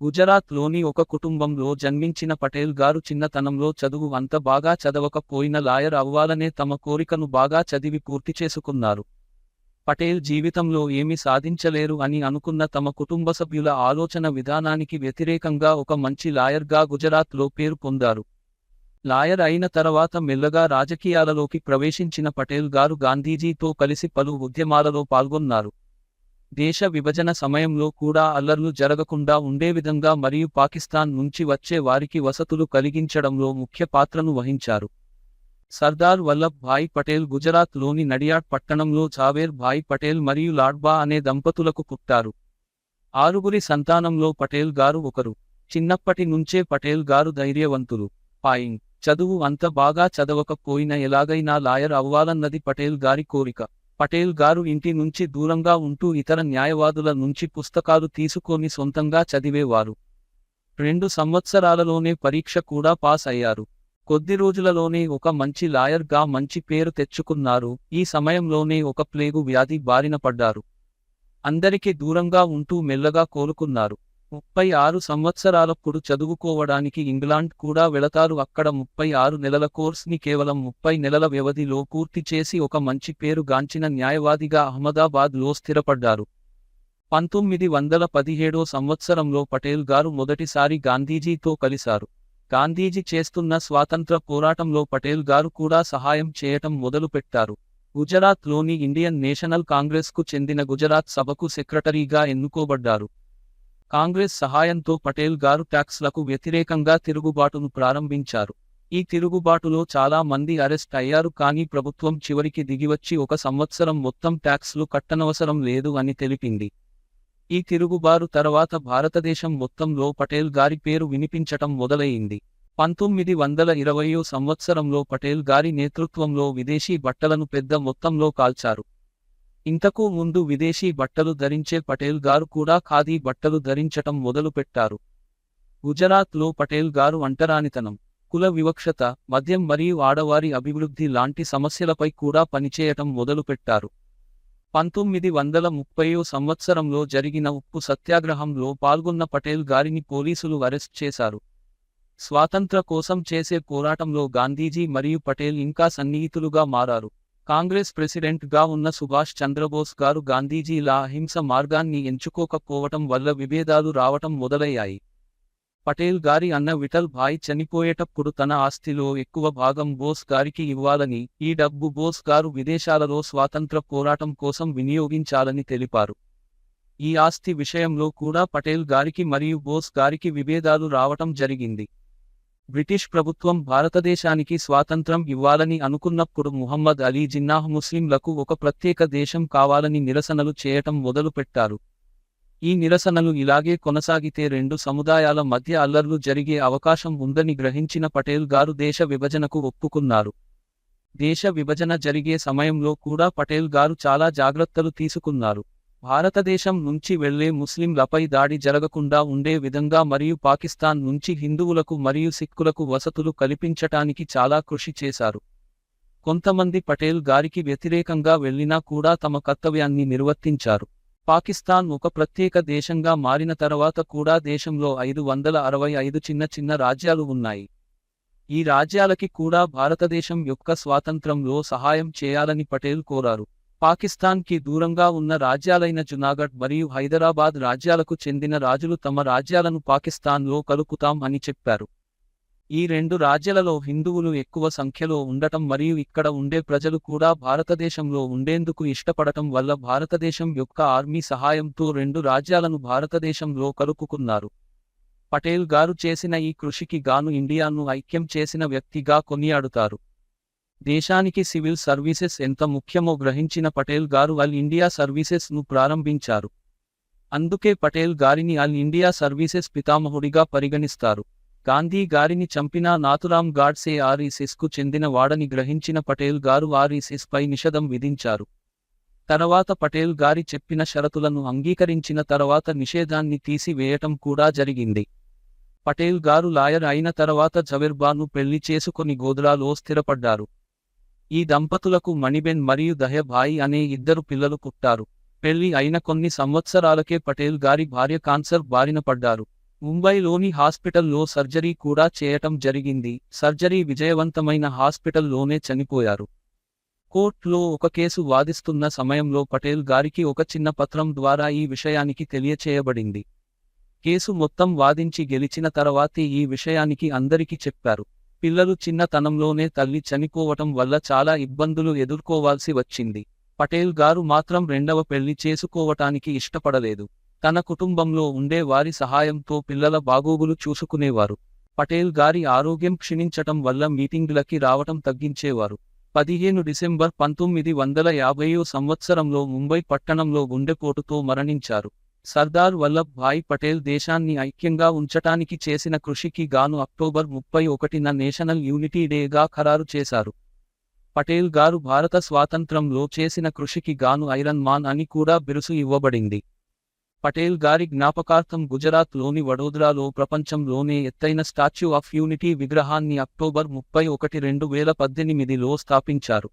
గుజరాత్లోని ఒక కుటుంబంలో జన్మించిన పటేల్ గారు చిన్నతనంలో చదువు అంత బాగా చదవకపోయిన లాయర్ అవ్వాలనే తమ కోరికను బాగా చదివి పూర్తి చేసుకున్నారు. పటేల్ జీవితంలో ఏమి సాధించలేరు అని అనుకున్న తమ కుటుంబ సభ్యుల ఆలోచన విధానానికి వ్యతిరేకంగా ఒక మంచి లాయర్గా గుజరాత్లో పేరు పొందారు. లాయర్ అయిన తర్వాత మెల్లగా రాజకీయాలలోకి ప్రవేశించిన పటేల్ గారు గాంధీజీతో కలిసి పలు ఉద్యమాలలో పాల్గొన్నారు. దేశ విభజన సమయంలో కూడా అల్లర్లు జరగకుండా ఉండే విధంగా మరియు పాకిస్తాన్ నుంచి వచ్చే వారికి వసతులు కలిగించడంలో ముఖ్య పాత్రను వహించారు. సర్దార్ వల్లభ్ భాయ్ పటేల్ గుజరాత్లోని నడియాడ్ పట్టణంలో చావేర్ భాయ్ పటేల్ మరియు లాడ్బా అనే దంపతులకు పుట్టారు. ఆరుగురి సంతానంలో పటేల్ గారు ఒకరు. చిన్నప్పటి నుంచే పటేల్ గారు ధైర్యవంతులు. పాయింగ్ చదువు అంత బాగా చదవకపోయినా ఎలాగైనా లాయర్ అవ్వాలన్నది పటేల్ గారి కోరిక. పటేల్ గారు ఇంటి నుంచి దూరంగా ఉంటూ ఇతర న్యాయవాదుల నుంచి పుస్తకాలు తీసుకొని సొంతంగా చదివేవారు. రెండు సంవత్సరాలలోనే పరీక్ష కూడా పాస్ అయ్యారు. కొద్ది రోజులలోనే ఒక మంచి లాయర్గా మంచి పేరు తెచ్చుకున్నారు. ఈ సమయంలోనే ఒక ప్లేగు వ్యాధి బారిన పడ్డారు. అందరికి దూరంగా ఉంటూ మెల్లగా కోలుకున్నారు. ముప్పై ఆరు సంవత్సరాలప్పుడు చదువుకోవడానికి ఇంగ్లాండ్ కూడా వెళతారు. అక్కడ ముప్పై ఆరు నెలల కోర్స్ని కేవలం ముప్పై నెలల వ్యవధిలో పూర్తి చేసి ఒక మంచి పేరు గాంచిన న్యాయవాదిగా అహ్మదాబాద్లో స్థిరపడ్డారు. పంతొమ్మిది వందల పదిహేడో సంవత్సరంలో పటేల్ గారు మొదటిసారి గాంధీజీతో కలిశారు. గాంధీజీ చేస్తున్న స్వాతంత్ర పోరాటంలో పటేల్ గారు కూడా సహాయం చేయటం మొదలుపెట్టారు. గుజరాత్లోని ఇండియన్ నేషనల్ కాంగ్రెస్కు చెందిన గుజరాత్ సభకు సెక్రటరీగా ఎన్నుకోబడ్డారు. కాంగ్రెస్ సహాయంతో పటేల్ గారు ట్యాక్స్లకు వ్యతిరేకంగా తిరుగుబాటును ప్రారంభించారు. ఈ తిరుగుబాటులో చాలా మంది అరెస్ట్ అయ్యారు కానీ ప్రభుత్వం చివరికి దిగివచ్చి ఒక సంవత్సరం మొత్తం ట్యాక్స్లు కట్టనవసరం లేదు అని తెలిపింది. ఈ తిరుగుబారు తర్వాత భారతదేశం మొత్తంలో పటేల్ గారి పేరు వినిపించటం మొదలయింది పంతొమ్మిది వందల ఇరవయో సంవత్సరంలో పటేల్ గారి నేతృత్వంలో విదేశీ బట్టలను పెద్ద మొత్తంలో కాల్చారు. ఇంతకు ముందు విదేశీ బట్టలు ధరించే పటేల్ గారు కూడా ఖాదీ బట్టలు ధరించటం మొదలుపెట్టారు. గుజరాత్లో పటేల్ గారు అంటరానితనం కుల వివక్షత మద్యం మరియు ఆడవారి అభివృద్ధి లాంటి సమస్యలపై కూడా పనిచేయటం మొదలుపెట్టారు. పంతొమ్మిది వందల ముప్పయో సంవత్సరంలో జరిగిన ఉప్పు సత్యాగ్రహంలో పాల్గొన్న పటేల్ గారిని పోలీసులు అరెస్ట్ చేశారు. స్వాతంత్ర కోసం చేసే పోరాటంలో గాంధీజీ మరియు పటేల్ ఇంకా సన్నిహితులుగా మారారు. కాంగ్రెస్ ప్రెసిడెంట్గా ఉన్న సుభాష్ చంద్రబోస్ గారు గాంధీజీలా అహింస మార్గాన్ని ఎంచుకోకపోవటం వల్ల విభేదాలు రావటం మొదలయ్యాయి. పటేల్ గారి అన్న విఠల్ భాయ్ చనిపోయేటప్పుడు తన ఆస్తిలో ఎక్కువ భాగం బోస్ గారికి ఇవ్వాలని ఈ డబ్బు బోస్ గారు విదేశాలలో స్వాతంత్ర పోరాటం కోసం వినియోగించాలని తెలిపారు. ఈ ఆస్తి విషయంలో కూడా పటేల్ గారికి మరియు బోస్ గారికి విభేదాలు రావటం జరిగింది. బ్రిటిష్ ప్రభుత్వం భారతదేశానికి స్వాతంత్రం ఇవ్వాలని అనుకున్నప్పుడు ముహమ్మద్ అలీ జిన్నాహ్ ముస్లింలకు ఒక ప్రత్యేక దేశం కావాలని నిరసనలు చేయటం మొదలుపెట్టారు. ఈ నిరసనలు ఇలాగే కొనసాగితే రెండు సముదాయాల మధ్య అల్లర్లు జరిగే అవకాశం ఉందని గ్రహించిన పటేల్ గారు దేశ విభజనకు ఒప్పుకున్నారు. దేశ విభజన జరిగే సమయంలో కూడా పటేల్ గారు చాలా జాగ్రత్తలు తీసుకున్నారు. భారతదేశం నుంచి వెళ్ళే ముస్లింలపై దాడి జరగకుండా ఉండే విధంగా మరియు పాకిస్తాన్ నుంచి హిందువులకు మరియు సిక్కులకు వసతులు కల్పించటానికి చాలా కృషి చేశారు. కొంతమంది పటేల్ గారికి వ్యతిరేకంగా వెళ్ళినా కూడా తమ కర్తవ్యాన్ని నిర్వర్తించారు. పాకిస్తాన్ ఒక ప్రత్యేక దేశంగా మారిన తర్వాత కూడా దేశంలో ఐదు వందల అరవై ఐదు చిన్న చిన్న రాజ్యాలు ఉన్నాయి. ఈ రాజ్యాలకి కూడా భారతదేశం యొక్క స్వాతంత్రంలో సహాయం చేయాలని పటేల్ కోరారు. పాకిస్తాన్కి దూరంగా ఉన్న రాజ్యాలైన జునాగఢ్ మరియు హైదరాబాద్ రాజ్యాలకు చెందిన రాజులు తమ రాజ్యాలను పాకిస్తాన్లో కలుపుతాం అని చెప్పారు. ఈ రెండు రాజ్యాలలో హిందువులు ఎక్కువ సంఖ్యలో ఉండటం మరియు ఇక్కడ ఉండే ప్రజలు కూడా భారతదేశంలో ఉండేందుకు ఇష్టపడటం వల్ల భారతదేశం యొక్క ఆర్మీ సహాయంతో రెండు రాజ్యాలను భారతదేశంలో కలుపుకున్నారు. పటేల్ గారు చేసిన ఈ కృషికి గాను ఇండియాను ఐక్యం చేసిన వ్యక్తిగా కొనియాడుతారు. దేశానికి సివిల్ సర్వీసెస్ ఎంత ముఖ్యమో గ్రహించిన పటేల్ గారు అల్ ఇండియా సర్వీసెస్ను ప్రారంభించారు. అందుకే పటేల్ గారిని అల్ ఇండియా సర్వీసెస్ పితామహుడిగా పరిగణిస్తారు. గాంధీ గారిని చంపిన నాతురాం గాడ్సే ఆర్ఈసెస్కు చెందిన వాడని గ్రహించిన పటేల్ గారు ఆర్ఈసెస్ పై నిషేధం విధించారు. తర్వాత పటేల్ గారి చెప్పిన షరతులను అంగీకరించిన తర్వాత నిషేధాన్ని తీసివేయటం కూడా జరిగింది. పటేల్ గారు లాయర్ అయిన తర్వాత జవెర్బాను పెళ్ళి చేసుకొని గోదురాలో స్థిరపడ్డారు. ఈ దంపతులకు మణిబెన్ మరియు దహ్యభాయి అనే ఇద్దరు పిల్లలు పుట్టారు. పెళ్ళి అయిన కొన్ని సంవత్సరాలకే పటేల్ గారి భార్య కాన్సర్ బారిన పడ్డారు. ముంబైలోని హాస్పిటల్లో సర్జరీ కూడా చేయటం జరిగింది. సర్జరీ విజయవంతమైన హాస్పిటల్లోనే చనిపోయారు. కోర్టులో ఒక కేసు వాదిస్తున్న సమయంలో పటేల్ గారికి ఒక చిన్న పత్రం ద్వారా ఈ విషయానికి తెలియచేయబడింది. కేసు మొత్తం వాదించి గెలిచిన తర్వాతే ఈ విషయానికి అందరికీ చెప్పారు. పిల్లలు చిన్నతనంలోనే తల్లి చనిపోవటం వల్ల చాలా ఇబ్బందులు ఎదుర్కోవాల్సి వచ్చింది. పటేల్ గారు మాత్రం రెండవ పెళ్ళి చేసుకోవటానికి ఇష్టపడలేదు. తన కుటుంబంలో ఉండే వారి సహాయంతో పిల్లల బాగోగులు చూసుకునేవారు. పటేల్ గారి ఆరోగ్యం క్షీణించటం వల్ల మీటింగులకి రావటం తగ్గించేవారు. పదిహేను డిసెంబర్ పంతొమ్మిది వందల యాభైయో సంవత్సరంలో ముంబై పట్టణంలో గుండెపోటుతో మరణించారు. సర్దార్ వల్లభ్ భాయ్ పటేల్ దేశాన్ని ఐక్యంగా ఉంచటానికి చేసిన కృషికి గాను అక్టోబర్ ముప్పై ఒకటిన నేషనల్ యూనిటీ డేగా ఖరారు చేశారు. పటేల్ గారు భారత స్వాతంత్రంలో చేసిన కృషికి గాను ఐరన్ మాన్ అని కూడా బిరుసు ఇవ్వబడింది. పటేల్ గారి జ్ఞాపకార్థం గుజరాత్లోని వడోదరాలో ప్రపంచంలోనే ఎత్తైన స్టాచ్యూ ఆఫ్ యూనిటీ విగ్రహాన్ని అక్టోబర్ ముప్పై ఒకటి రెండు వేల పద్దెనిమిదిలో స్థాపించారు.